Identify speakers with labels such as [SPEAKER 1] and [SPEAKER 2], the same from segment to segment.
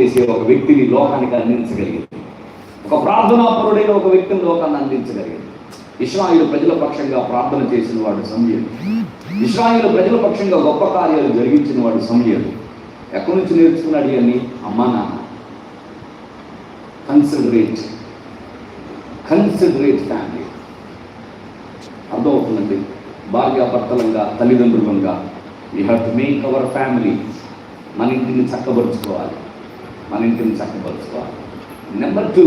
[SPEAKER 1] చేసే ఒక వ్యక్తిని లోకానికి అందించగలిగింది. ఒక ప్రార్థనాపరుడైన ఒక వ్యక్తిని లోకాన్ని అందించగలిగింది. ఇస్రాయిల్ ప్రజల పక్షంగా ప్రార్థన చేసిన వాడు సమయం ఇస్రాయిల్ ప్రజల పక్షంగా గొప్ప కార్యాలు జరిగించిన వాడు సమయం ఎక్కడి నుంచి నేర్చుకున్నాడు అని అమ్మా నాన్న. కన్సిడరేట్. Considerate family. అర్థమవుతుందండి? భార్యాభర్తలంగా తల్లిదండ్రులంగా. We have to make our family. మన ఇంటిని చక్కబరుచుకోవాలి. మన ఇంటిని చక్కపరుచుకోవాలి. Number two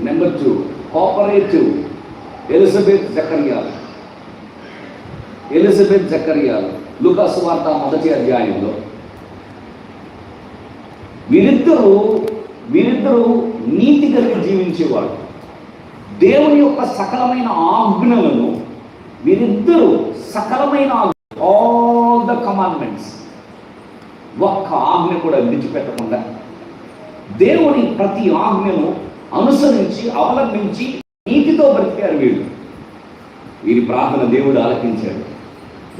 [SPEAKER 1] number two cooperative Elizabeth జకర్యాలు Elizabeth జకర్యాలు లుకాసు వార్త మొదటి అధ్యాయంలో వీరిద్దరూ వీరిద్దరూ నీతి కలిగి జీవించేవాడు దేవుని యొక్క సకలమైన ఆజ్ఞలను వీరిద్దరూ సకలమైన ఆల్ ద కమాండ్మెంట్స్ ఒక్క ఆజ్ఞ కూడా విడిచిపెట్టకుండా దేవుని ప్రతి ఆజ్ఞను అనుసరించి అవలంబించి నీతితో బ్రతికారు వీళ్ళు. వీరి ప్రార్థన దేవుడు ఆలకించాడు.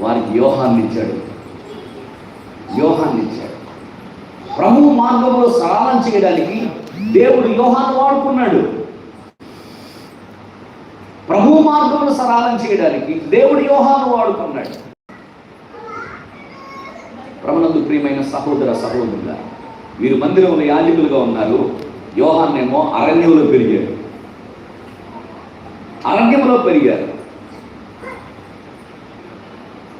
[SPEAKER 1] వారికి యోహాన్ని ఇచ్చాడు. యోహాన్ని ఇచ్చాడు. ప్రభు మార్గంలో సరళం చేయడానికి దేవుడు వ్యూహాన్ని వాడుకున్నాడు. ప్రభు మార్గంలో సరళం చేయడానికి దేవుడు యోహాను వాడుకున్నాడు. ప్రమనందు ప్రియమైన సహోదర సహోదరుల వీరు మందిరంలో యాజకులుగా ఉన్నారు. యోహాన్నేమో అరణ్యంలో పెరిగారు. అరణ్యంలో పెరిగారు.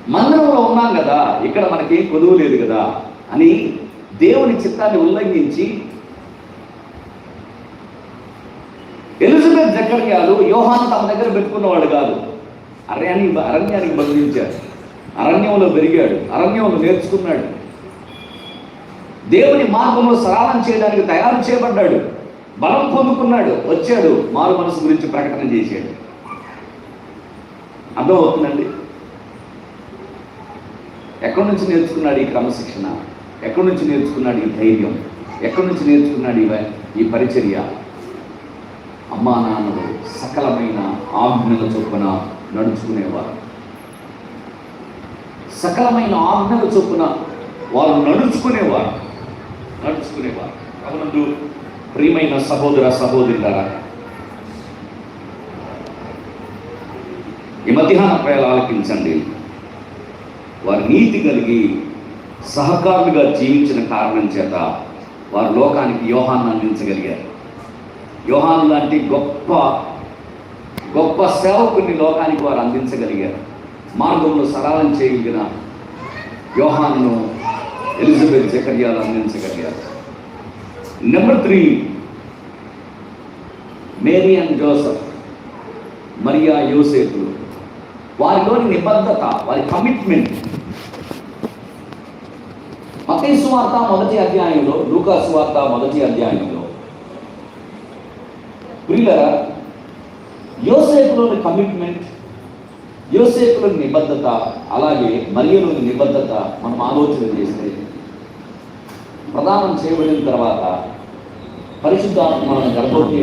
[SPEAKER 1] మందిరంలో ఉన్నాం కదా ఇక్కడ మనకి కొదువు లేదు కదా అని దేవుని చిత్తాన్ని ఉల్లంఘించి ఎలిజబెత్ జకర్యాలు యోహాను తమ దగ్గర పెట్టుకున్నవాడు కాదు. అరణ్యానికి అరణ్యానికి బదిలించారు. అరణ్యంలో పెరిగాడు అరణ్యంలో నేర్చుకున్నాడు. దేవుని మార్గంలో సరళం చేయడానికి తయారు చేయబడ్డాడు. బలం పొందుకున్నాడు వచ్చాడు మారు మనసు గురించి ప్రకటన చేశాడు. అర్థమవుతుందండి? ఎక్కడి నుంచి నేర్చుకున్నాడు ఈ క్రమశిక్షణ? ఎక్కడి నుంచి నేర్చుకున్నాడు ఈ ధైర్యం? ఎక్కడి నుంచి నేర్చుకున్నాడు ఈ ఈ పరిచర్య? అమ్మా నాన్నలు సకలమైన ఆజ్ఞల చొప్పున నడుచుకునేవారు. సకలమైన ఆజ్ఞలు చొప్పున వారు నడుచుకునేవారు. నడుచుకునేవారు. అవునందు ప్రియమైన సహోదర సహోదరులారా ఈ మధ్యాహ్న ప్రయాలు ఆలకించండి. వారు నీతి కలిగి సహకారులుగా జీవించిన కారణం చేత వారు లోకానికి యోహాన్ని అందించగలిగారు. యోహాను లాంటి గొప్ప గొప్ప సేవకుని లోకానికి వారు అందించగలిగారు. మార్గంలో సరళం చేయగలిగిన యోహాను ఎలిజబెత్ జకర్యాలు అందించగలిగారు number three Mary and Joseph Mariya యోసేపులు. వారిలోని నిబద్ధత వారి కమిట్మెంట్ మతేసు వార్త మొదటి అధ్యాయంలో లూకాసు వార్త మొదటి అధ్యాయంలో. ప్రియుల యోసేపులోని కమిట్మెంట్ యోసేపులోని నిబద్ధత అలాగే మరియలోని నిబద్ధత మనం ఆలోచన చేస్తే ప్రదానం చేయబడిన తర్వాత పరిశుద్ధాత్మ మనం గర్భవతి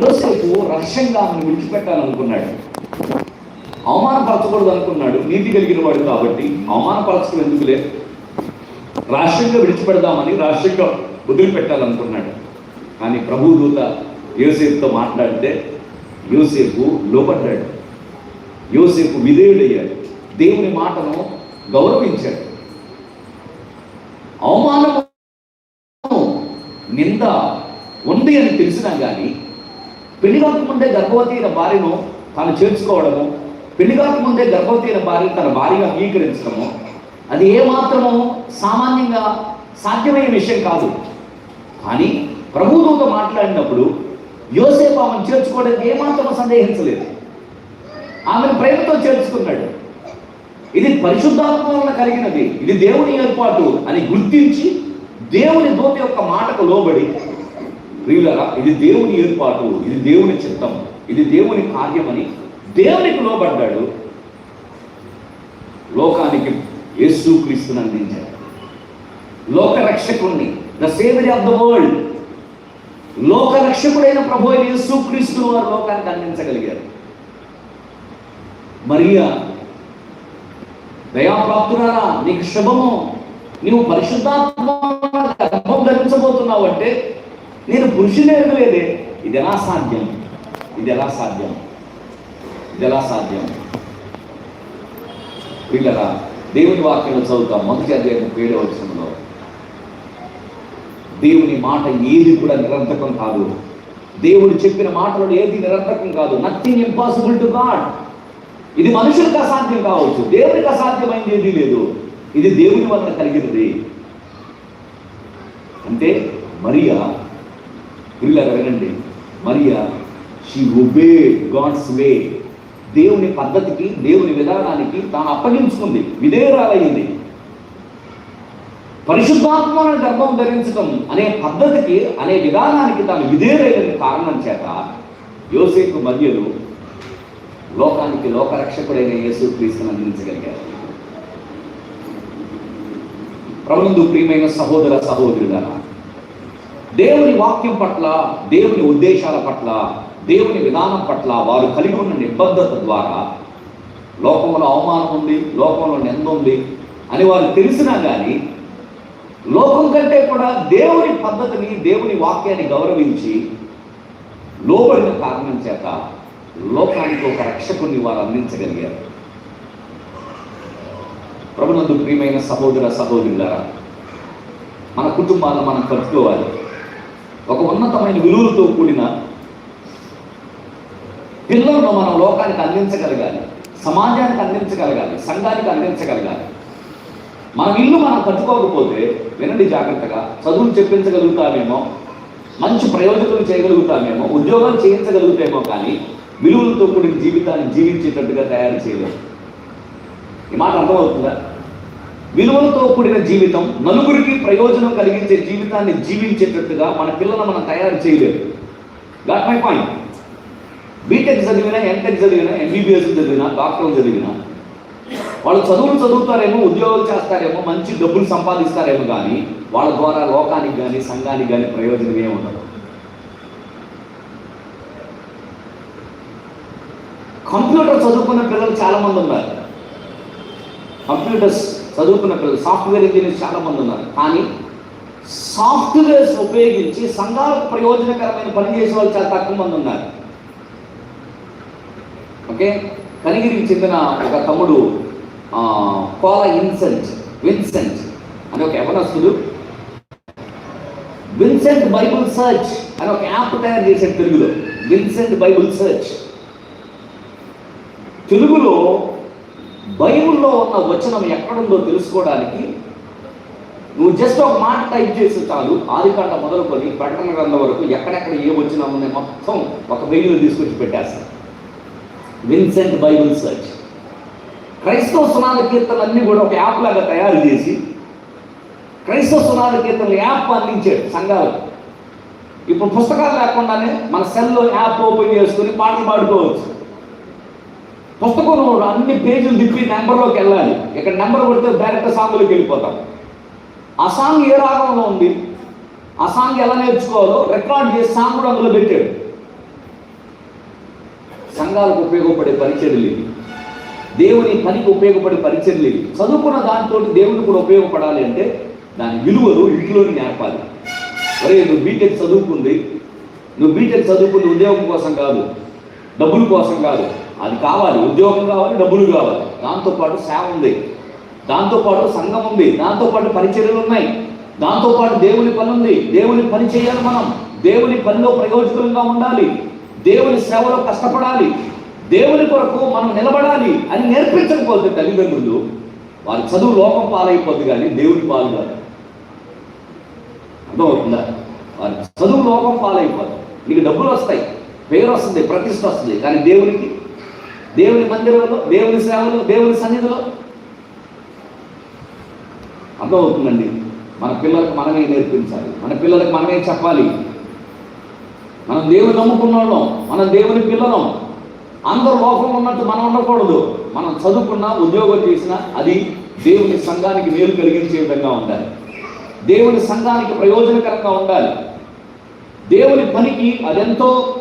[SPEAKER 1] యోసేపు రహస్యంగా ఆమెను విడిచిపెట్టాలనుకున్నాడు. అవమానపరచకూడదు అనుకున్నాడు. నీతి కలిగిన వాడు కాబట్టి అవమానపరచడం ఎందుకులే? రాష్ట్రంగా విడిచిపెడదామని రాష్ట్రంగా వదిలిపెట్టాలనుకున్నాడు కానీ ప్రభుదూత యోసేపుతో మాట్లాడితే యోసేపు లోపడ్డాడు యోసేపు విధేయుడయ్యాడు. దేవుని మాటను గౌరవించాడు. అవమానము నింద ఉంది అని తెలిసినా కానీ పెళ్ళి కాకముందే గర్భవతి అయిన భార్యను తాను చేర్చుకోవడము పెళ్ళి కాకముందే గర్భవతి అయిన భార్య తన భార్యగా అంగీకరించడము అది ఏమాత్రము సామాన్యంగా సాధ్యమైన విషయం కాదు. కానీ ప్రభుత్వంతో మాట్లాడినప్పుడు యోసేపు ఆమెను చేర్చుకోవడానికి ఏమాత్రం సందేహించలేదు. ఆమెను ప్రేమతో చేర్చుకున్నాడు. ఇది పరిశుద్ధాత్మ వలన కలిగినది. ఇది దేవుని ఏర్పాటు అని గుర్తించి దేవుని దూత యొక్క మాటకు లోబడి ప్రియులరా ఇది దేవుని ఏర్పాటు ఇది దేవుని చిత్తం ఇది దేవుని కార్యమని దేవునికి లోబడ్డాడు. లోకానికి యేసు క్రీస్తుని అందించాడు. లోక రక్షకుణ్ణి the saviour of the world. లోక రక్షకుడైన ప్రభు యేసు క్రీస్తును వారు లోకానికి అందించగలిగారు. మరియా దయాప్రాప్తురారా నీకు శుభము. నీవు పరిశుద్ధాత్మ ధరించబోతున్నావు అంటే నేను పురుషుని ఎరగలేదే ఇది ఎలా సాధ్యం? ఇది ఎలా సాధ్యం? ఇది ఎలా సాధ్యం? పిల్లరా దేవుని వాక్యం చదువుతాం. మొదటి అధ్యాయం ఏడవ వచనంలో. దేవుని మాట ఏది కూడా నిరంతకం కాదు. దేవుడు చెప్పిన మాటలు ఏది నిరంతకం కాదు. నథింగ్ ఇంపాసిబుల్ టు గాడ్ ఇది మనుషులకు అసాధ్యం కావచ్చు. దేవునికి అసాధ్యమైంది ఏది లేదు. ఇది దేవుని వలన కలిగినది. అంటే మరియా పిల్లలు వినండి. మరియా షీ ఒబే గాడ్స్ వే దేవుని పద్ధతికి దేవుని విధానానికి తాను అప్పగించుకుంది. విధేయురాలయ్యింది. పరిశుద్ధాత్మను గర్భం ధరించడం అనే పద్ధతికి అనే విధానానికి తాను విధేయులైన కారణం చేత యోసేపు మధ్యలో లోకానికి లోకరక్షకుడైన యేసు క్రీస్తుని అందించగలిగారు ప్రభునందు ప్రియమైన సహోదర సహోదరులారా దేవుని వాక్యం పట్ల దేవుని ఉద్దేశాల పట్ల దేవుని విధానం పట్ల వారు కలిగి ఉన్న నిబద్ధత ద్వారా లోకంలో అవమానం ఉంది లోకంలో నింద ఉంది అని వారు తెలిసినా కానీ లోకం కంటే కూడా దేవుని పద్ధతిని దేవుని వాక్యాన్ని గౌరవించి లోబడిన కారణం చేత లోకానికి ఒక రక్షకుని వారు అందించగలిగారు. ప్రభునందు ప్రియమైన సహోదర సహోదరులారా మన కుటుంబాలను మనం కట్టుకోవాలి ఒక ఉన్నతమైన విలువలతో కూడిన పిల్లలను మనం లోకానికి అందించగలగాలి సమాజానికి అందించగలగాలి సంఘానికి అందించగలగాలి. మన ఇల్లు మనం కట్టుకోకపోతే వినండి జాగ్రత్తగా చదువులు చెప్పించగలుగుతామేమో మంచి ప్రయోజకులు చేయగలుగుతామేమో ఉద్యోగాలు చేయించగలుగుతామేమో కానీ విలువలతో కూడిన జీవితాన్ని జీవించేటట్టుగా తయారు చేయలేము ఈ మాట అర్థమవుతుందా? విలువలతో కూడిన జీవితం నలుగురికి ప్రయోజనం కలిగించే జీవితాన్ని జీవించేటట్టుగా మన పిల్లలను మనం తయారు చేయలేదు. గాట్ మై పాయింట్ బీటెక్ చదివినా ఎంటెక్ చదివినా ఎంబీబీఎస్ చదివినా డాక్టర్ చదివినా వాళ్ళు చదువులు చదువుతారేమో ఉద్యోగాలు చేస్తారేమో మంచి డబ్బులు సంపాదిస్తారేమో కానీ వాళ్ళ ద్వారా లోకానికి కానీ సంఘానికి కానీ ప్రయోజనం ఏమి ఉండదు. కంప్యూటర్ చదువుకున్న పిల్లలు చాలామంది ఉన్నారు. కంప్యూటర్స్ చదువుకున్న పిల్లలు సాఫ్ట్వేర్ ఇంజనీర్స్ చాలా మంది ఉన్నారు. కానీ సాఫ్ట్వేర్స్ ఉపయోగించి సంఘాలకు ప్రయోజనకరమైన పని చేసే వాళ్ళు చాలా తక్కువ మంది ఉన్నారు. ఓకే? కనిగిరికి చెందిన ఒక తమ్ముడు కోల ఇన్సెంట్ విన్సెంట్ అని ఒక యవనస్తుడు. విన్సెంట్ బైబుల్ సర్చ్ అని ఒక యాప్ తయారు చేశాడు తెలుగులో. Vincent Bible search. తెలుగులో బైబిల్లో ఉన్న వచనం ఎక్కడుందో తెలుసుకోవడానికి నువ్వు జస్ట్ ఒక మాట టైప్ చేసి చాలు. ఆదికాండ మొదలుకొని ప్రకటన గ్రంథం వరకు ఎక్కడెక్కడ ఏ వచనం ఉన్నాయి మొత్తం ఒక మెయిల్లో తీసుకొచ్చి పెట్టేస్తాను. విన్సెంట్ బైబుల్ సర్చ్ క్రైస్తవ సునాద కీర్తనలన్నీ కూడా ఒక యాప్ లాగా తయారు చేసి క్రైస్తవ సునాద కీర్తనలు యాప్ అందించాడు సంఘాలకు ఇప్పుడు పుస్తకాలు లేకుండానే మన సెల్లో యాప్ ఓపెన్ చేసుకుని పాటలు పాడుకోవచ్చు. పుస్తకం అన్ని పేజీలు తిప్పి నెంబర్లోకి వెళ్ళాలి. ఇక్కడ నెంబర్ కొడితే డైరెక్ట్ సాంగ్లోకి వెళ్ళిపోతాం. ఆ సాంగ్ ఏ రాగంలో ఉంది? ఆ సాంగ్ ఎలా నేర్చుకోవాలో రికార్డ్ చేసి సాంగ్ కూడా అందులో పెట్టాడు. సంఘాలకు ఉపయోగపడే పరిచర్లు ఇవి. దేవుని పనికి ఉపయోగపడే పరిచర్లు ఇవి. చదువుకున్న దాంతో దేవుని కూడా ఉపయోగపడాలి అంటే దాని విలువలు ఇంట్లోని నేర్పాలి. ఒరే నువ్వు బీటెక్ చదువుకుంది. నువ్వు బీటెక్ చదువుకుంది ఉద్యోగం కోసం కాదు డబ్బుల కోసం కాదు. అది కావాలి ఉద్యోగం కావాలి డబ్బులు కావాలి. దాంతోపాటు సేవ ఉంది. దాంతోపాటు సంఘం ఉంది. దాంతోపాటు పరిచర్యలు ఉన్నాయి. దాంతోపాటు దేవుని పని ఉంది. దేవుని పని చేయాలి మనం. దేవుని పనిలో ప్రయోజకులంగా ఉండాలి. దేవుని సేవలో కష్టపడాలి. దేవుని కొరకు మనం నిలబడాలి అని నేర్పించకపోతే తల్లిదండ్రులు వారి చదువు లోకం పాలైపోద్ది కానీ దేవుని పాలు కాదు. అర్థమవుతుందా? వారి చదువు లోకం పాలైపోద్ది. నీకు డబ్బులు వస్తాయి. పేరు వస్తుంది ప్రతిష్ట వస్తుంది. కానీ దేవునికి దేవుని మందిరంలో దేవుని సేవలో దేవుని సన్నిధిలో అర్థమవుతుందండి. మన పిల్లలకు మనమే నేర్పించాలి. మన పిల్లలకు మనమే చెప్పాలి. మనం దేవుని నమ్ముకున్న వాళ్ళం మనం దేవుని పిల్లలం. అందరూ లోకం ఉన్నట్టు మనం ఉండకూడదు. మనం చదువుకున్నా ఉద్యోగం చేసినా అది దేవుని సంఘానికి మేలు కలిగించే విధంగా ఉండాలి. దేవుని సంఘానికి ప్రయోజనకరంగా ఉండాలి. దేవుని పనికి అదెంతో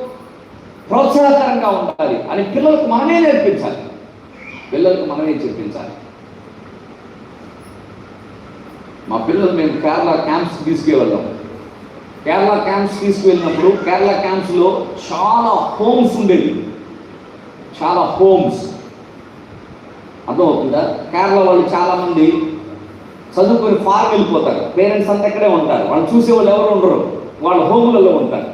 [SPEAKER 1] ప్రోత్సాహకరంగా ఉండాలి అని పిల్లలకు మనమే నేర్పించాలి. పిల్లలకు మనమే చెప్పించాలి. మా పిల్లలు మేము కేరళ క్యాంప్స్ తీసుకెళ్ళాం. కేరళ క్యాంప్స్ తీసుకువెళ్ళినప్పుడు కేరళ క్యాంప్స్లో చాలా హోమ్స్ ఉండేవి. చాలా హోమ్స్. అర్థమవుతుందా? కేరళ వాళ్ళు చాలామంది చదువుకొని ఫారెన్ వెళ్ళిపోతారు. పేరెంట్స్ అంతా ఇక్కడే ఉంటారు. వాళ్ళు చూసే వాళ్ళు ఎవరు ఉండరు. వాళ్ళ హోములలో ఉంటారు.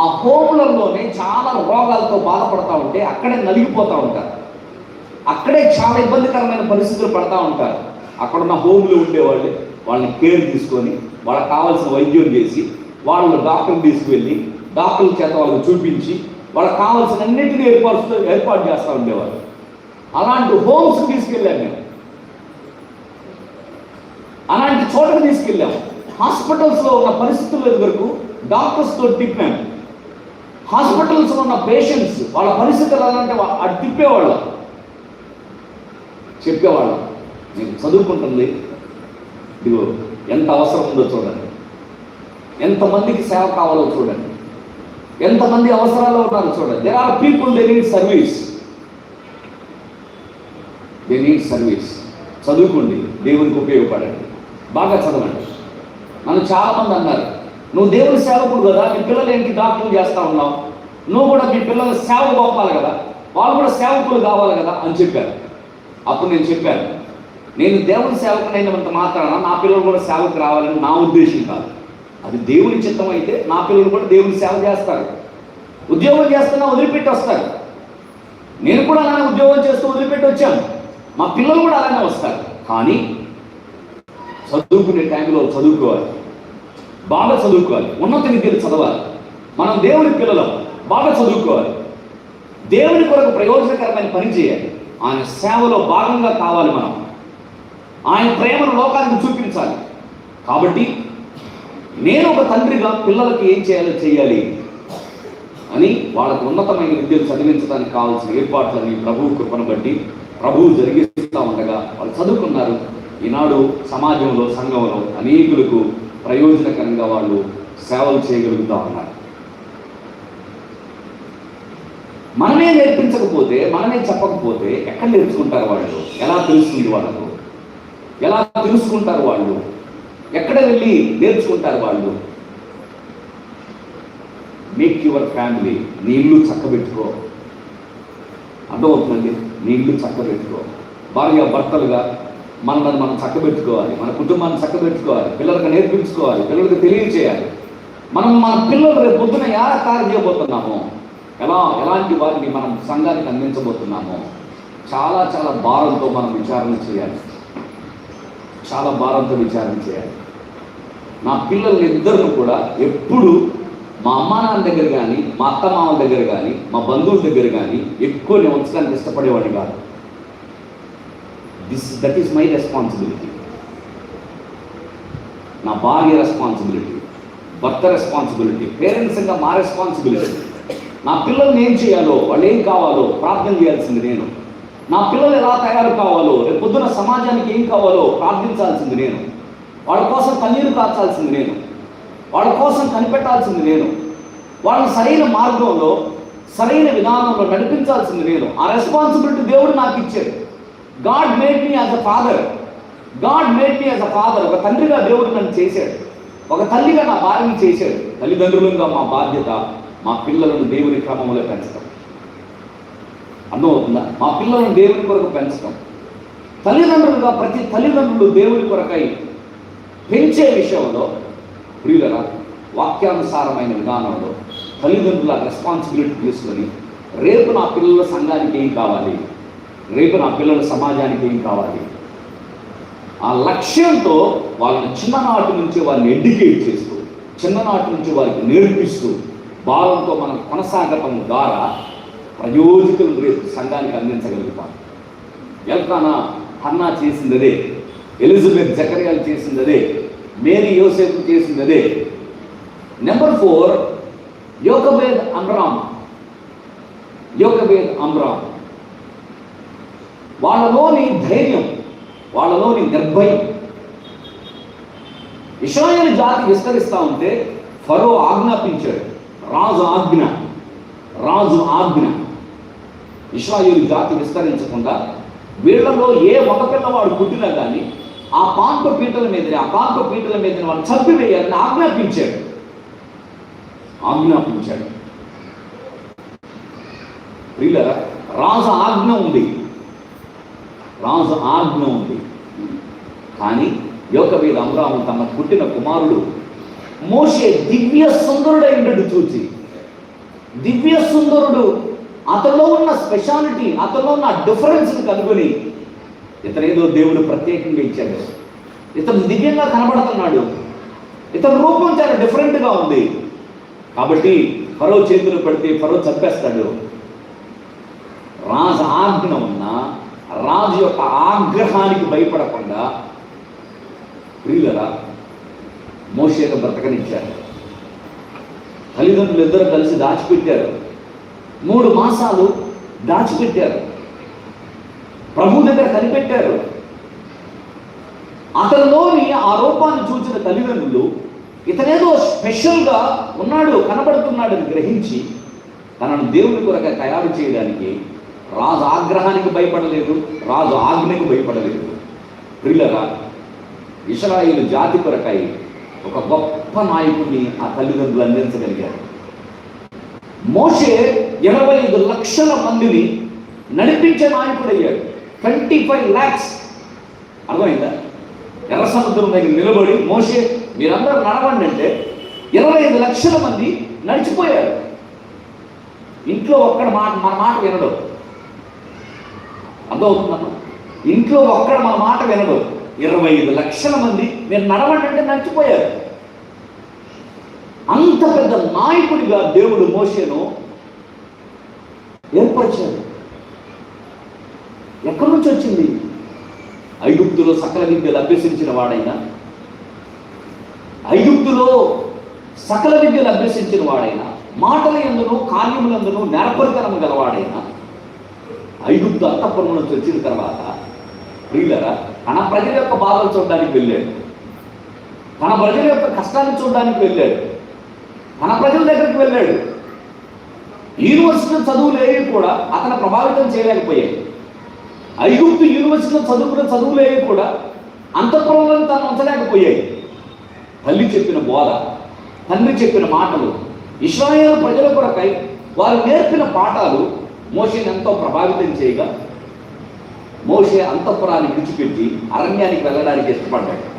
[SPEAKER 1] ఆ హోములలోనే చాలా రోగాలతో బాధపడతా ఉంటే అక్కడే నలిగిపోతూ ఉంటారు. అక్కడే చాలా ఇబ్బందికరమైన పరిస్థితులు పడతా ఉంటారు. అక్కడున్న హోమ్లు ఉండేవాళ్ళు వాళ్ళని కేర్ తీసుకొని వాళ్ళకి కావాల్సిన వైద్యం చేసి వాళ్ళు డాక్టర్ తీసుకువెళ్ళి డాక్టర్ల చేత వాళ్ళు చూపించి వాళ్ళకి కావాల్సిన అన్నింటినీ ఏర్పరుస్తూ ఏర్పాటు చేస్తూ ఉండేవాళ్ళు. అలాంటి హోమ్స్ తీసుకెళ్ళాం మేము. అలాంటి చోటకు తీసుకెళ్ళాం. హాస్పిటల్స్లో ఉన్న పరిస్థితుల వరకు డాక్టర్స్తో తిప్పాను హాస్పిటల్స్లో ఉన్న పేషెంట్స్ వాళ్ళ పరిస్థితులు ఎలా అంటే వా- అటు తిప్పేవాళ్ళం. నేను చదువుకుంటుంది. ఇదిగో ఎంత అవసరం ఉందో చూడండి. ఎంతమందికి సేవ కావాలో చూడండి. ఎంతమంది అవసరాలు ఉన్నారో చూడండి. There are people they need service they need service చదువుకోండి. దేవునికి ఉపయోగపడండి. బాగా చదవండి. మనం చాలామంది అన్నారు. నువ్వు దేవుని సేవకుడు కదా మీ పిల్లలు ఏంటి? డాక్టర్లు చేస్తా ఉన్నావు. నువ్వు కూడా మీ పిల్లల సేవ పంపాలి కదా వాళ్ళు కూడా సేవకులు కావాలి కదా అని చెప్పారు. అప్పుడు నేను చెప్పాను నేను దేవుని సేవకునైనంత మాత్రాన నా పిల్లలు కూడా సేవకు రావాలని నా ఉద్దేశం కాదు. అది దేవుని చిత్తం అయితే నా పిల్లలు కూడా దేవుని సేవ చేస్తారు. ఉద్యోగం చేస్తున్నా వదిలిపెట్టి వస్తారు. నేను కూడా అలానే ఉద్యోగం చేస్తూ వదిలిపెట్టి వచ్చాను. మా పిల్లలు కూడా అలానే వస్తారు. కానీ చదువుకునే టైంలో చదువుకోవాలి. బాగా చదువుకోవాలి. ఉన్నత విద్యలు చదవాలి. మనం దేవుని పిల్లలం. బాగా చదువుకోవాలి. దేవుని కొరకు ప్రయోజనకరమైన పని చేయాలి. ఆయన సేవలో భాగంగా కావాలి మనం. ఆయన ప్రేమను లోకానికి చూపించాలి. కాబట్టి నేను ఒక తండ్రిగా పిల్లలకి ఏం చేయాలో చేయాలి అని వాళ్ళకు ఉన్నతమైన విద్యను చదివించడానికి కావాల్సిన ఏర్పాట్లని ప్రభువు కృపను బట్టి ప్రభువు జరిగిస్తూ ఉండగా వాళ్ళు చదువుకున్నారు. ఈనాడు సమాజంలో సంఘంలో అనేకులకు ప్రయోజనకరంగా వాళ్ళు సేవలు చేయగలుగుతూ ఉన్నారు. మనమే నేర్పించకపోతే మనమే చెప్పకపోతే ఎక్కడ నేర్చుకుంటారు వాళ్ళు? ఎలా తెలుస్తుంది వాళ్ళకు? ఎలా తెలుసుకుంటారు వాళ్ళు? ఎక్కడ వెళ్ళి నేర్చుకుంటారు వాళ్ళు? మేక్ యువర్ ఫ్యామిలీ నీ ఇల్లు చక్కబెట్టుకో. అర్థమవుతుందండి? నీ ఇల్లు చక్కబెట్టుకో. భార్య భర్తలుగా మనల్ని మనం చక్కబెట్టుకోవాలి. మన కుటుంబాన్ని చక్కబెట్టుకోవాలి. పిల్లలకు నేర్పించుకోవాలి. పిల్లలకు తెలియచేయాలి. మనం మన పిల్లలు రేపు పొద్దున ఎలా తయారు చేయబోతున్నాము ఎలా ఎలాంటి వారిని మనం సంఘానికి అందించబోతున్నామో చాలా చాలా భారంతో మనం విచారణ చేయాలి. చాలా భారంతో విచారణ చేయాలి. నా పిల్లల్ని ఇద్దరు కూడా ఎప్పుడు మా అమ్మా నాన్న దగ్గర కానీ మా అత్త మామల దగ్గర కానీ మా బంధువుల దగ్గర కానీ ఎక్కువ నేను ఉంచడానికి ఇష్టపడేవాడిని కాదు. This that is my responsibility నా భార్య రెస్పాన్సిబిలిటీ భర్త రెస్పాన్సిబిలిటీ పేరెంట్స్గా మా రెస్పాన్సిబిలిటీ నా పిల్లల్ని ఏం చేయాలో వాళ్ళు ఏం కావాలో ప్రార్థన చేయాల్సింది నేను. నా పిల్లలు ఎలా తయారు కావాలో రేపు పొద్దున సమాజానికి ఏం కావాలో ప్రార్థించాల్సింది నేను. వాళ్ళ కోసం కన్నీరు కార్చాల్సింది నేను. వాళ్ళ కోసం కనిపెట్టాల్సింది నేను. వాళ్ళని సరైన మార్గంలో సరైన విధానంలో నడిపించాల్సింది నేను. ఆ రెస్పాన్సిబిలిటీ దేవుడు నాకు ఇచ్చాడు. God made me as a father God made me as a father ఒక తండ్రిగా దేవుడు నన్ను చేశాడు. ఒక తల్లిగా నా భార్యను చేశాడు. తల్లిదండ్రులుగా మా బాధ్యత మా పిల్లలను దేవుని క్రమంలో పెంచడం. అర్థమవుతుందా? మా పిల్లలను దేవుని కొరకు పెంచడం. తల్లిదండ్రులుగా ప్రతి తల్లిదండ్రులు దేవుని కొరకై పెంచే విషయంలో ప్రియులరా వాక్యానుసారమైన విధానంలో తల్లిదండ్రుల రెస్పాన్సిబిలిటీ తీసుకొని రేపు నా పిల్లల సంఘానికి ఏం కావాలి? రేపు నా పిల్లల సమాజానికి ఏం కావాలి? ఆ లక్ష్యంతో వాళ్ళని చిన్ననాటి నుంచి వాళ్ళని ఎడ్యుకేట్ చేస్తూ చిన్ననాటి నుంచి వారికి నేర్పిస్తూ బాలంతో మనం కొనసాగటం ద్వారా ప్రయోజకులు రేపు సంఘానికి అందించగలుగుతాం. ఎల్కానా హన్నా చేసింది అదే ఎలిజబెత్ జకర్యాలు చేసింది అదే మేరీ యోసేపు చేసింది అదే నెంబర్ ఫోర్ యోగబేద్ అమ్రామ్ యోగబేద్ అమ్రామ్. వాళ్ళలోని ధైర్యం వాళ్ళలోని నిర్భయం. ఇస్రాయేల్ జాతి విస్తరిస్తా ఉంటే ఫరో ఆజ్ఞాపించాడు. రాజు ఆజ్ఞ రాజు ఆజ్ఞ. ఇస్రాయేల్ జాతి విస్తరించకుండా వీళ్ళలో ఏ ఒక పిల్లవాడు పుట్టినా కానీ ఆ పాంప పీటల మీద ఆ పాంప పీటల మీద వాళ్ళు చంపివేయాలని ఆజ్ఞాపించాడు. ఆజ్ఞాపించాడు. ప్రియులరా రాజు ఆజ్ఞ ఉంది. రాజు ఆజ్ఞ ఉంది. కానీ యోకవీర రామరాము తమ పుట్టిన కుమారుడు మోషే దివ్య సుందరుడైనట్టు చూచి. దివ్య సుందరుడు అతలో ఉన్న స్పెషాలిటీ అతలో ఉన్న డిఫరెన్స్ కనుగొని ఇతనేదో దేవుడు ప్రత్యేకంగా ఇచ్చాడు. ఇతను దివ్యంగా కనబడుతున్నాడు. ఇతని రూపం చాలా డిఫరెంట్గా ఉంది. కాబట్టి ఫరో చేతులు పడితే ఫరో చంపేస్తాడు. రాజు ఆజ్ఞ ఉన్నా రాజు యొక్క ఆగ్రహానికి భయపడకుండా ప్రియులరా మోషేను బ్రతకనిచ్చారు తల్లిదండ్రులు ఇద్దరు కలిసి దాచిపెట్టారు. మూడు మాసాలు దాచిపెట్టారు. ప్రభు దగ్గర కనిపెట్టారు. అతనిలోని ఆ రూపాన్ని చూసిన తల్లిదండ్రులు ఇతనేదో స్పెషల్గా ఉన్నాడు కనబడుతున్నాడని గ్రహించి తనను దేవుని కొరక తయారు చేయడానికి రాజు ఆగ్రహానికి భయపడలేదు రాజు ఆజ్ఞకు భయపడలేదు. ప్రిల్లరా ఇస్రాయిల్ జాతి కొరకై ఒక గొప్ప నాయకుడిని ఆ తల్లిదండ్రులు అందించగలిగారు. మోషే ఇరవై ఐదు లక్షల మందిని నడిపించే నాయకుడయ్యాడు. Twenty five lakhs. అర్థమైందా? ఎర్ర సముద్రం దగ్గర నిలబడి మోషే మీరందరూ నడవండి అంటే ఇరవై ఐదు లక్షల మంది నడిచిపోయారు. ఇంట్లో ఒక్కడ మాట మన మాట వినడం. అర్థమవుతుందమ్మా. ఇంట్లో ఒక్కడ మన మాట వినడు. ఇరవై ఐదు లక్షల మంది మీరు నడవంటే నడిచిపోయారు. అంత పెద్ద నాయకుడిగా దేవుడు మోసేను ఏర్పరిచాడు. ఎక్కడి నుంచి వచ్చింది? ఐగుప్తులో సకల విద్యలు అభ్యసించిన వాడైనా? ఐగుప్తులో సకల విద్యలు అభ్యసించిన వాడైనా? మాటల ఎందును కార్యములందును నెరపరితనం గలవాడైనా? ఐగుప్తు అంతఃపురం నుంచి వచ్చిన తర్వాత ప్రియులరా తన ప్రజల యొక్క బాధలు చూడడానికి వెళ్ళాడు. తన ప్రజల యొక్క కష్టాన్ని చూడడానికి వెళ్ళాడు. తన ప్రజల దగ్గరికి వెళ్ళాడు. యూనివర్సిటీ చదువులు ఏవి కూడా అతను ప్రభావితం చేయలేకపోయాయి ఐగుప్తు యూనివర్సిటీలో చదువుకున్న చదువులు ఏవి కూడా అంతఃపురంలో తను ఉంచలేకపోయాయి తల్లి చెప్పిన బోధ తండ్రి చెప్పిన మాటలు ఇస్రాయేల్ ప్రజల కొరకై వారు నేర్పిన పాఠాలు మోషేని ఎంతో ప్రభావితం చేయగా మోషే అంతఃపురాన్ని విడిచిపెట్టి అరణ్యానికి వెళ్ళడానికి ఇష్టపడ్డాడు.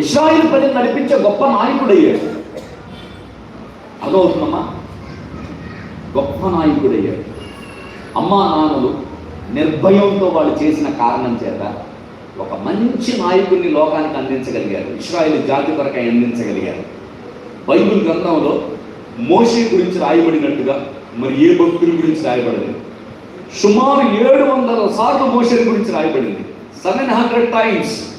[SPEAKER 1] ఇస్రాయిల్ ప్రజలు నడిపించే గొప్ప నాయకుడయ్యాడు. అర్థమవుతుందమ్మా గొప్ప నాయకుడయ్యాడు. అమ్మా నాన్నలు నిర్భయంతో వాళ్ళు చేసిన కారణం చేత ఒక మంచి నాయకుడిని లోకానికి అందించగలిగారు. ఇస్రాయిల్ జాతి కొరకై అందించగలిగారు. బైబిల్ గ్రంథంలో మోషే గురించి రాయబడినట్టుగా మరి ఏ భక్తుల గురించి రాయబడలేదు సుమారు ఏడు వందల సార్లు మోషే గురించి రాయబడింది. సెవెన్ హండ్రెడ్ టైమ్స్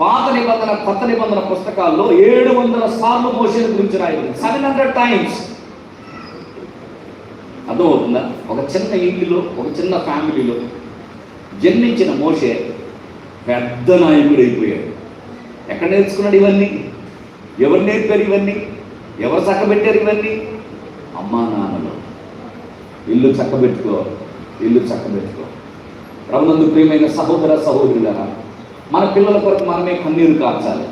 [SPEAKER 1] పాత నిబంధన కొత్త నిబంధన పుస్తకాల్లో ఏడు వందల సార్లు మోషే గురించి రాయబడింది. సెవెన్ హండ్రెడ్ టైమ్స్ అర్థమవుతుందా? ఒక చిన్న ఇంటిలో ఒక చిన్న ఫ్యామిలీలో జన్మించిన మోషే పెద్ద నాయకుడు అయిపోయాడు. ఎక్కడ నేర్చుకున్నాడు ఇవన్నీ? ఎవరు నేర్పారు ఇవన్నీ? ఎవరు చక్కబెట్టారు ఇవన్నీ? అమ్మా నాన్నలో. ఇల్లు చక్కబెట్టుకో ఇల్లు చక్కబెట్టుకో. ప్రభునందు ప్రియమైన సహోదర సహోదరులరా మన పిల్లల కొరకు మనమే కన్నీరు కార్చాలి.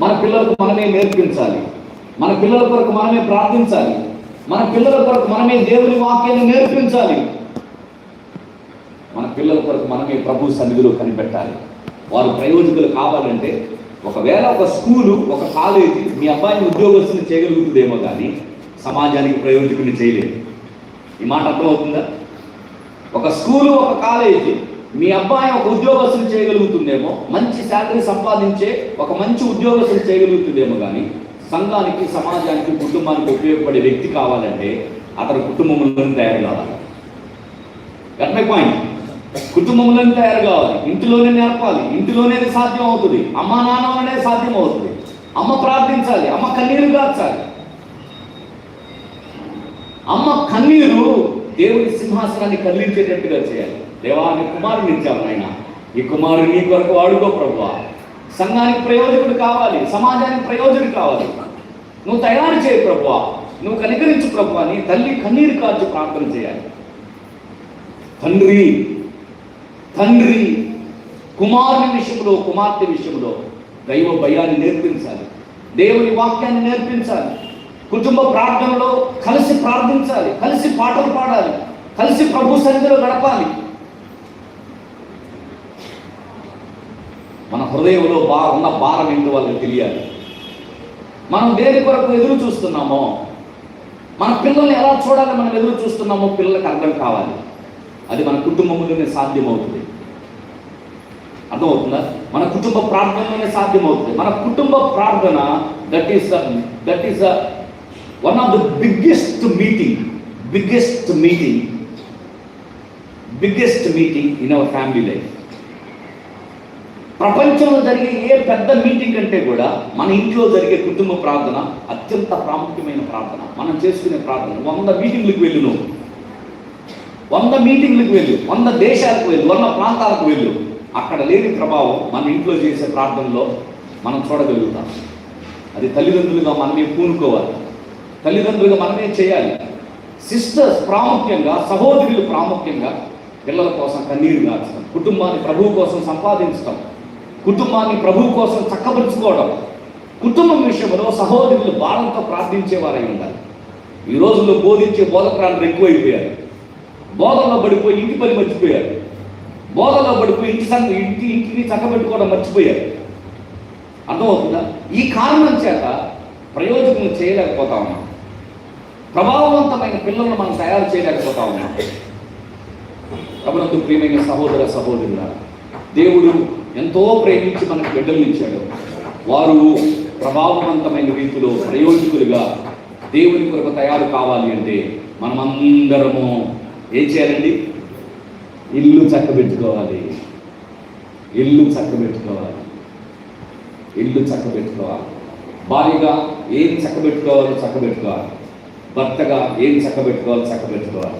[SPEAKER 1] మన పిల్లలకు మనమే నేర్పించాలి. మన పిల్లల కొరకు మనమే ప్రార్థించాలి. మన పిల్లల కొరకు మనమే దేవుని వాక్యాన్ని నేర్పించాలి. మన పిల్లల కొరకు మనమే ప్రభు సన్నిధిలో కనిపెట్టాలి. వారు ప్రయోజకులు కావాలంటే ఒకవేళ ఒక స్కూలు ఒక కాలేజీ మీ అబ్బాయిని ఉద్యోగస్తుని చేయగలుగుతుందేమో కానీ సమాజానికి ప్రయోజకుని చేయలేదు. ఈ మాట అర్థమవుతుందా? ఒక స్కూలు ఒక కాలేజీ మీ అబ్బాయి ఒక ఉద్యోగస్తులు చేయగలుగుతుందేమో మంచి శాలరీ సంపాదించే ఒక మంచి ఉద్యోగస్తులు చేయగలుగుతుందేమో కానీ సంఘానికి సమాజానికి కుటుంబానికి ఉపయోగపడే వ్యక్తి కావాలంటే అతను కుటుంబంలో తయారు కావాలి. Got my point. కుటుంబంలోనే తయారు కావాలి. ఇంటిలోనే నేర్పాలి. ఇంటిలోనే సాధ్యం అవుతుంది అమ్మ నాన్న సాధ్యం అవుతుంది అమ్మ ప్రార్థించాలి. అమ్మ కన్నీరు కాచాలి అమ్మ కన్నీరు దేవుని సింహాసనాన్ని కదిలించేటట్టుగా చేయాలి. దేవా నీ కుమారుని ఇచ్చావు ఆయన ఈ కుమారుడు నీ కొరకు వాడుకో ప్రభు సంఘానికి ప్రయోజకుడు కావాలి సమాజానికి ప్రయోజనం కావాలి. నువ్వు తయారు చేయి ప్రభు నువ్వు కనికరించు ప్రభు అని తల్లి కన్నీరు కాచు ప్రార్థన చేయాలి. తండ్రి తండ్రి కుమారుని విషయంలో కుమార్తె విషయంలో దైవ భయాన్ని నేర్పించాలి. దేవుని వాక్యాన్ని నేర్పించాలి. కుటుంబ ప్రార్థనలో కలిసి ప్రార్థించాలి కలిసి పాటలు పాడాలి కలిసి ప్రభు సన్నిధిలో గడపాలి. మన హృదయంలో బా ఉన్న భారం ఏంటో వాళ్ళకి తెలియాలి. మనం దేని కొరకు ఎదురు చూస్తున్నామో మన పిల్లల్ని ఎలా చూడాలి మనం ఎదురు చూస్తున్నామో పిల్లలకు అర్థం కావాలి. అది మన కుటుంబంలోనే సాధ్యమవుతుంది. అర్థమవుతుందా? మన కుటుంబ ప్రార్థనలోనే సాధ్యమవుతుంది. మన కుటుంబ ప్రార్థన that is that is one of the biggest meeting biggest meeting biggest meeting in our family life ప్రపంచంలో జరిగే ఏ పెద్ద మీటింగ్ కంటే కూడా మన ఇంట్లో జరిగే కుటుంబ ప్రార్థన అత్యంత ప్రాముఖ్యమైన ప్రార్థన. మనం చేసుకునే ప్రార్థన. వంద మీటింగ్లకు వెళ్ళు నువ్వు వంద మీటింగ్లకు వెళ్ళు. వంద దేశాలకు వెళ్ళు. వంద ప్రాంతాలకు వెళ్ళు. అక్కడ లేని ప్రభావం మన ఇంట్లో చేసే ప్రార్థనలో మనం చూడగలుగుతాం. అది తల్లిదండ్రులుగా మనమే పూనుకోవాలి. తల్లిదండ్రులుగా మనమే చేయాలి. సిస్టర్స్ ప్రాముఖ్యంగా సహోదరులు ప్రాముఖ్యంగా పిల్లల కోసం కన్నీరు కాల్చడం కుటుంబాన్ని ప్రభువు కోసం సంపాదించడం కుటుంబాన్ని ప్రభువు కోసం చక్కబరుచుకోవడం కుటుంబం విషయంలో సహోదరులు భారంతో ప్రార్థించేవారై ఉండాలి. ఈ రోజుల్లో బోధించే బోధకురాలు ఎక్కువైపోయారు. బోధనలో పడిపోయి ఇంటి పని మర్చిపోయారు. బోధనలో పడిపోయి ఇంటి సంగ ఇంటి ఇంటిని చక్కబెట్టుకోవడం మర్చిపోయారు. అర్థమవుతుందా? ఈ కారణం చేత ప్రయోజనం చేయలేకపోతా ఉన్నాం. ప్రభావవంతమైన పిల్లలను మనం తయారు చేయలేకపోతా ఉన్నాం. ప్రభుత్వ ప్రియమైన సహోదర సహోదరుల దేవుడు ఎంతో ప్రేమించి మనకు బిడ్డలు ఇచ్చాడు. వారు ప్రభావవంతమైన రీతిలో ప్రయోజకులుగా దేవుని కొరకు తయారు కావాలి అంటే మనమందరము ఏం చేయాలండి? ఇల్లు చక్కబెట్టుకోవాలి. ఇల్లు చక్కబెట్టుకోవాలి. ఇల్లు చక్కబెట్టుకోవాలి. భార్యగా ఏం చక్కబెట్టుకోవాలో చక్కబెట్టుకోవాలి. భర్తగా ఏం చక్కబెట్టుకోవాలి చక్కబెట్టుకోవాలి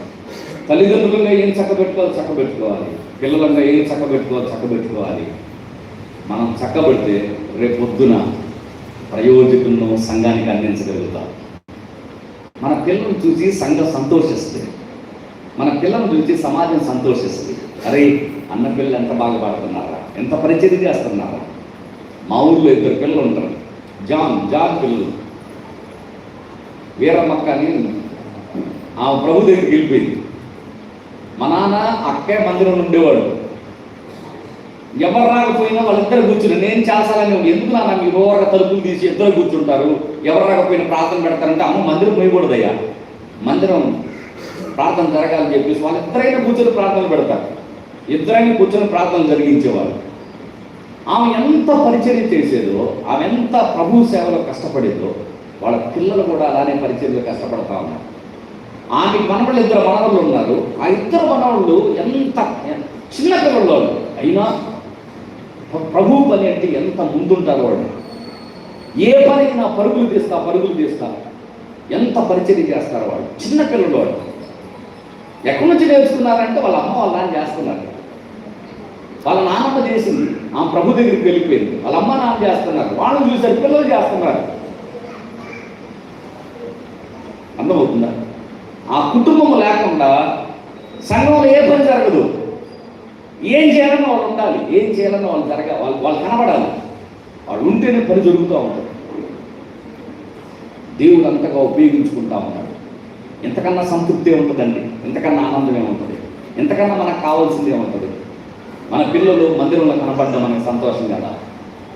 [SPEAKER 1] తల్లిదండ్రులుగా ఏం చక్కబెట్టుకోవాలి చక్కబెట్టుకోవాలి పిల్లలంగా ఏం చక్కబెట్టుకోవాలి చక్కబెట్టుకోవాలి మనం చక్కబెడితే రేపు పొద్దున ప్రయోజకులను సంఘానికి అందించగలుగుతాం. మన పిల్లలను చూసి సంఘం సంతోషిస్తుంది. మన పిల్లలను చూసి సమాజం సంతోషిస్తుంది. అరే అన్న పిల్లలు ఎంత బాగా పాడుతున్నారా? ఎంత పరిచయం చేస్తున్నారా? మా ఊర్లో ఇద్దరు పిల్లలు ఉంటారు. జాన్ జాన్ పిల్లలు. వీరమ్మక్క అని ఆమె ప్రభు దగ్గరికి వెళ్ళిపోయింది. మా నాన్న అక్కే మందిరంలో ఉండేవాడు ఎవరు రాకపోయినా వాళ్ళిద్దరు కూర్చుని నేను చేస్తానని ఎందుకు నాన్న మీ ఓవర్గా తలుపులు తీసి ఇద్దరు కూర్చుంటారు? ఎవరు రాకపోయినా ప్రార్థన పెడతారంటే అమ్మ మందిరం పోయకూడదయ్యా. మందిరం ప్రార్థన జరగాలని చెప్పేసి వాళ్ళిద్దరైనా కూర్చొని ప్రార్థన పెడతారు. ఇద్దరైనా కూర్చొని ప్రార్థన జరిగించేవారు ఆమె ఎంత పరిచయం చేసేదో ఆమె ఎంత ప్రభు సేవలో కష్టపడేదో వాళ్ళ పిల్లలు కూడా అలానే పరిచయంలో కష్టపడతా ఉన్నారు. ఆమె మనవాళ్ళు ఇద్దరు మనవాళ్ళు ఉన్నారు. ఆ ఇద్దరు మనవాళ్ళు ఎంత చిన్న పిల్లలు వాళ్ళు. అయినా ప్రభు పని అంటే ఎంత ముందుంటారు వాళ్ళు. ఏ పనైనా పరుగులు తీస్తా పరుగులు తీస్తా. ఎంత పరిచయం చేస్తారు వాళ్ళు. చిన్న పిల్లలు వాళ్ళు. ఎక్కడి నుంచి నేర్చుకున్నారంటే వాళ్ళ అమ్మ వాళ్ళ నాన్న చేస్తున్నారు. వాళ్ళ నాన్నమ్మ చేసింది. ఆ ప్రభు దగ్గరికి వెళ్ళిపోయింది. వాళ్ళ అమ్మ నాన్న చేస్తున్నారు. వాళ్ళు చూసారు పిల్లలు చేస్తున్నారు. అర్థమవుతుందా? ఆ కుటుంబం లేకుండా సంఘంలో ఏ పని జరగదు. ఏం చేయాలని వాళ్ళు ఉండాలి. ఏం చేయాలని వాళ్ళు జరగ వాళ్ళు వాళ్ళు కనబడాలి. వాళ్ళు ఉంటేనే పని జరుగుతూ ఉంటుంది. దేవుడు అంతగా ఉపయోగించుకుంటా ఉన్నాడు. ఎంతకన్నా సంతృప్తి ఉంటుందండి. ఎంతకన్నా ఆనందమే ఉంటుంది. ఎంతకన్నా మనకు కావాల్సింది ఏముంటుంది మన పిల్లలు మందిరంలో కనపడడం మనకు సంతోషం కదా.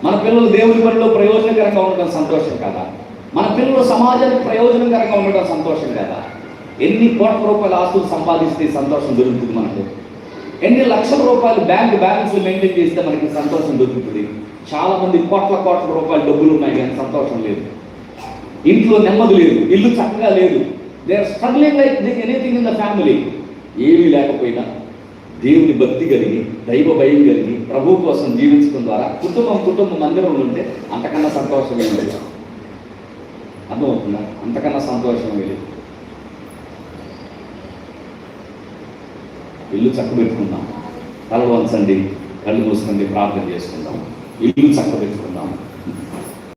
[SPEAKER 1] మన పిల్లలు దేవుని పనిలో ప్రయోజనకరంగా ఉండడం సంతోషం కదా. మన పిల్లలు సమాజానికి ప్రయోజనకరంగా ఉండడం సంతోషం కదా. ఎన్ని కోట్ల రూపాయల ఆస్తులు సంపాదిస్తే సంతోషం దొరుకుతుంది మనకు? ఎన్ని లక్షల రూపాయలు బ్యాంక్ బ్యాలెన్స్ మెయింటైన్ చేస్తే మనకి సంతోషం దొరుకుతుంది? చాలా మంది కోట్ల కోట్ల రూపాయల డబ్బులు ఉన్నాయి కానీ సంతోషం లేదు. ఇంట్లో నెమ్మది లేదు ఇల్లు చక్కగా లేదు. They are struggling like anything in the family ఏమీ లేకపోయినా దేవుని భక్తి కలిగి దైవ భయం కలిగి ప్రభు కోసం జీవించడం ద్వారా కుటుంబం కుటుంబం మందిరం ఉంటే అంతకన్నా సంతోషం ఏం లేదు. అర్థమవుతుందా? అంతకన్నా సంతోషం లేదు ఇల్లు చక్కబెట్టుకుందాం. తల వంచండి కళ్ళు మూసుకుండి ప్రార్థన చేసుకుందాం. ఇల్లు చక్కబెట్టుకుందాం.